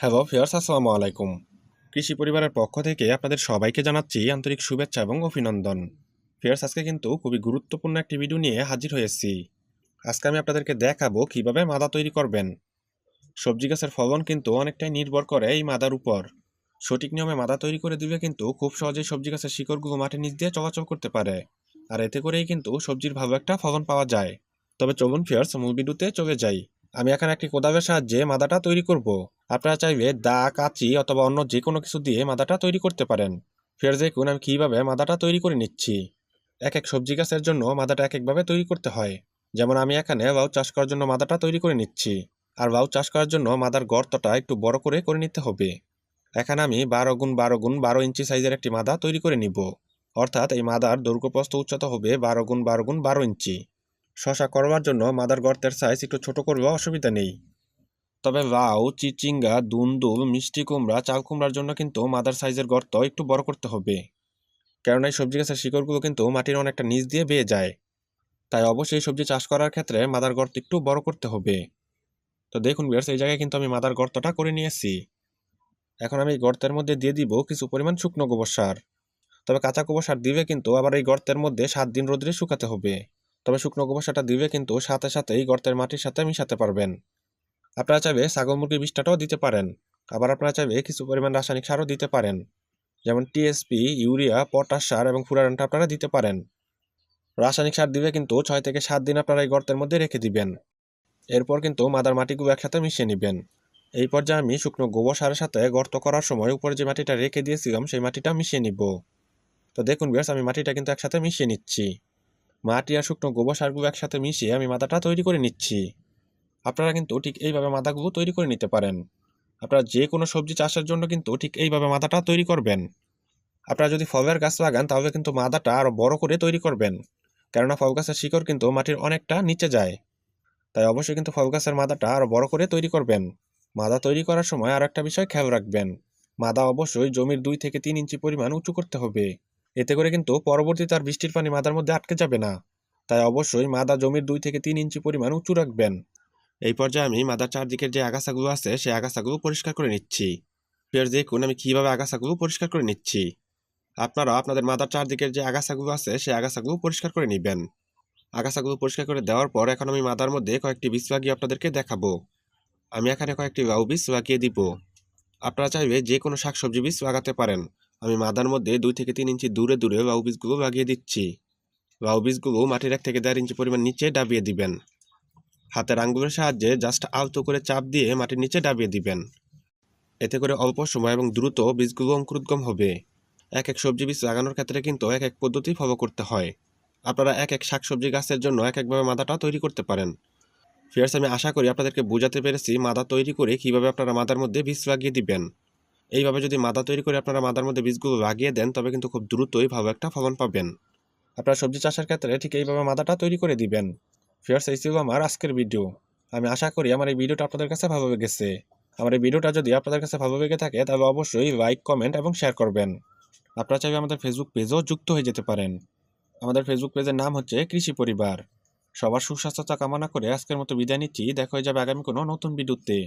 Hello fierce আসসালামু আলাইকুম। কৃষি পরিবারের পক্ষ থেকে আপনাদের সবাইকে জানাচ্ছি আন্তরিক শুভেচ্ছা এবং অভিনন্দন। ফিয়ার্স আজকে কিন্তু খুবই গুরুত্বপূর্ণ একটি ভিডিও নিয়ে হাজির হয়েছি। আজকে আমি আপনাদেরকে দেখাবো কীভাবে মাদা তৈরি করবেন। সবজি গাছের ফলন কিন্তু অনেকটাই নির্ভর করে এই মাদার উপর। সঠিক নিয়মে মাদা তৈরি করে দিলে কিন্তু খুব সহজেই সবজি গাছের শিকড়গুলো মাটির নিচ দিয়ে চলাচল করতে পারে। আর এতে করেই কিন্তু সবজির ভালো একটা ফলন পাওয়া যায়। তবে চলুন ফিয়ার্স মূল ভিডিওতে চলে যাই। আমি এখানে একটি কোদালের সাহায্যে মাদাটা তৈরি করব। আপনারা চাইলে দা, কাঁচি অথবা অন্য যে কোনো কিছু দিয়ে মাদাটা তৈরি করতে পারেন। ফের দেখুন, আমি কীভাবে মাদাটা তৈরি করে নিচ্ছি। এক এক সবজি গাছের জন্য মাদাটা এক একভাবে তৈরি করতে হয়। যেমন আমি এখানে বাউ চাষ করার জন্য মাদাটা তৈরি করে নিচ্ছি। আর বাউ চাষ করার জন্য মাদার গর্তটা একটু বড় করে করে নিতে হবে। এখানে আমি বারো গুণ বারো গুণ বারো ইঞ্চি সাইজের একটি মাদা তৈরি করে নিব। অর্থাৎ এই মাদার দৈর্ঘ্যপ্রস্থ উচ্চতা হবে বারো গুণ বারো গুণ বারো ইঞ্চি। শশা করবার জন্য মাদার গর্তের সাইজ একটু ছোট করলেও অসুবিধা নেই। তবে লাউ, চিচিঙ্গা, দুন্দুল, মিষ্টি কুমড়া, চাল কুমড়ার জন্য কিন্তু মাদার সাইজের গর্ত একটু বড় করতে হবে। কারণ এই সবজি গাছের শিকড়গুলো কিন্তু মাটির অনেকটা নিচ দিয়ে বেয়ে যায়। তাই অবশ্যই সবজি চাষ করার ক্ষেত্রে মাদার গর্ত একটু বড় করতে হবে। তো দেখুন বিয়ার্স এই জায়গায় কিন্তু আমি মাদার গর্তটা করে নিয়েছি। এখন আমি গর্তের মধ্যে দিয়ে দিব কিছু পরিমাণ শুকনো গোবর সার। তবে কাঁচা গোবর সার দিলে কিন্তু আবার এই গর্তের মধ্যে সাত দিন রোদ্রে শুকাতে হবে। তবে শুকনো গোবর সারটা দিলে কিন্তু সাথে সাথে এই গর্তের মাটির সাথে মিশাতে পারবেন। আপনারা চাইবে ছাগল মুরগির বিষটাটাও দিতে পারেন। আবার আপনারা চাইবে কিছু পরিমাণ রাসায়নিক সারও দিতে পারেন। যেমন টিএসপি ইউরিয়া, পটাশ সার এবং ফুরানটা আপনারা দিতে পারেন। রাসায়নিক সার দিলে কিন্তু ছয় থেকে সাত দিন আপনারা এই গর্তের মধ্যে রেখে দিবেন। এরপর কিন্তু মাদার মাটিগুলো একসাথে মিশিয়ে নেবেন। এই পর্যায়ে আমি শুকনো গোবর সারের সাথে গর্ত করার সময় উপরে যে মাটিটা রেখে দিয়েছিলাম, সেই মাটিটা মিশিয়ে নিব। তো দেখুন বেশ আমি মাটিটা কিন্তু একসাথে মিশিয়ে নিচ্ছি। মাটি আর শুকনো গোবর সারগুলো একসাথে মিশিয়ে আমি মাদাটা তৈরি করে নিচ্ছি। আপনারা কিন্তু ঠিক এইভাবে মাদাগুলো তৈরি করে নিতে পারেন। আপনারা যে কোনো সবজি চাষের জন্য কিন্তু ঠিক এইভাবে মাদাটা তৈরি করবেন। আপনারা যদি ফলের গাছ লাগান, তাহলে কিন্তু মাদাটা আরও বড় করে তৈরি করবেন। কেননা ফল গাছের শিকড় কিন্তু মাটির অনেকটা নিচে যায়। তাই অবশ্যই কিন্তু ফল গাছের মাদাটা আরও বড় করে তৈরি করবেন। মাদা তৈরি করার সময় আর একটা বিষয় খেয়াল রাখবেন। মাদা অবশ্যই জমির দুই থেকে তিন ইঞ্চি পরিমাণ উঁচু করতে হবে। এতে করে কিন্তু পরবর্তীতে আর বৃষ্টির পানি মাদার মধ্যে আটকে যাবে না। তাই অবশ্যই মাদা জমির দুই থেকে তিন ইঞ্চি পরিমাণ উঁচু রাখবেন। এই পর্যায়ে আমি মাদার চারদিকের যে আগাছাগুলো আছে, সেই আগাছাগুলো পরিষ্কার করে নিচ্ছি। ফের দেখুন, আমি কীভাবে আগাছাগুলো পরিষ্কার করে নিচ্ছি? আপনারা আপনাদের মাদার চারদিকের যে আগাছাগুলো আছে, সেই আগাছাগুলো পরিষ্কার করে নেবেন। আগাছাগুলো পরিষ্কার করে দেওয়ার পর এখন আমি মাদার মধ্যে কয়েকটি বীজ লাগিয়ে আপনাদেরকে দেখাবো। আমি এখানে কয়েকটি লাউ বীজ লাগিয়ে দিব। আপনারা চাইবে যে কোনো শাকসবজি বীজ লাগাতে পারেন। আমি মাদার মধ্যে দুই থেকে তিন ইঞ্চি দূরে দূরে লাউ বীজগুলো লাগিয়ে দিচ্ছি। লাউ বীজগুলো মাটির এক থেকে দেড় ইঞ্চি পরিমাণ নিচে ডাবিয়ে দিবেন। হাতের আঙ্গুলের সাহায্যে জাস্ট আলতো করে চাপ দিয়ে মাটির নিচে ডাবিয়ে দিবেন। এতে করে অল্প সময় এবং দ্রুত বীজগুলো অঙ্কুরোদ্গম হবে। এক এক সবজি বীজ লাগানোর ক্ষেত্রে কিন্তু এক এক পদ্ধতি ফলো করতে হয়। আপনারা এক এক শাকসবজি গাছের জন্য এক একভাবে মাদাটা তৈরি করতে পারেন। ফিয়ার্স আমি আশা করি আপনাদেরকে বোঝাতে পেরেছি মাদা তৈরি করে কীভাবে আপনারা মাদার মধ্যে বীজ লাগিয়ে দিবেন। এইভাবে যদি মাদা তৈরি করে আপনারা মাদার মধ্যে বীজগুলো লাগিয়ে দেন, তবে কিন্তু খুব দ্রুতই ভালো একটা ফলন পাবেন। আপনারা সবজি চাষের ক্ষেত্রে ঠিক এইভাবে মাদাটা তৈরি করে দিবেন। ফিয়ার্স এই ছিল আমার আজকের ভিডিও আমি আশা করি আমার এই ভিডিওটা আপনাদের কাছে ভালো লেগেছে। আমার এই ভিডিওটা যদি আপনাদের কাছে ভালো লেগে থাকে, তাহলে অবশ্যই লাইক কমেন্ট এবং শেয়ার করবেন। আপনারা চাইলে আমাদের ফেসবুক পেজও যুক্ত হয়ে যেতে পারেন। আমাদের ফেসবুক পেজের নাম হচ্ছে কৃষি পরিবার। সবার সুস্বাস্থ্যতা কামনা করে আজকের মতো বিদায় নিচ্ছি। দেখা হয়ে যাবে আগামী কোনো নতুন ভিডিওতে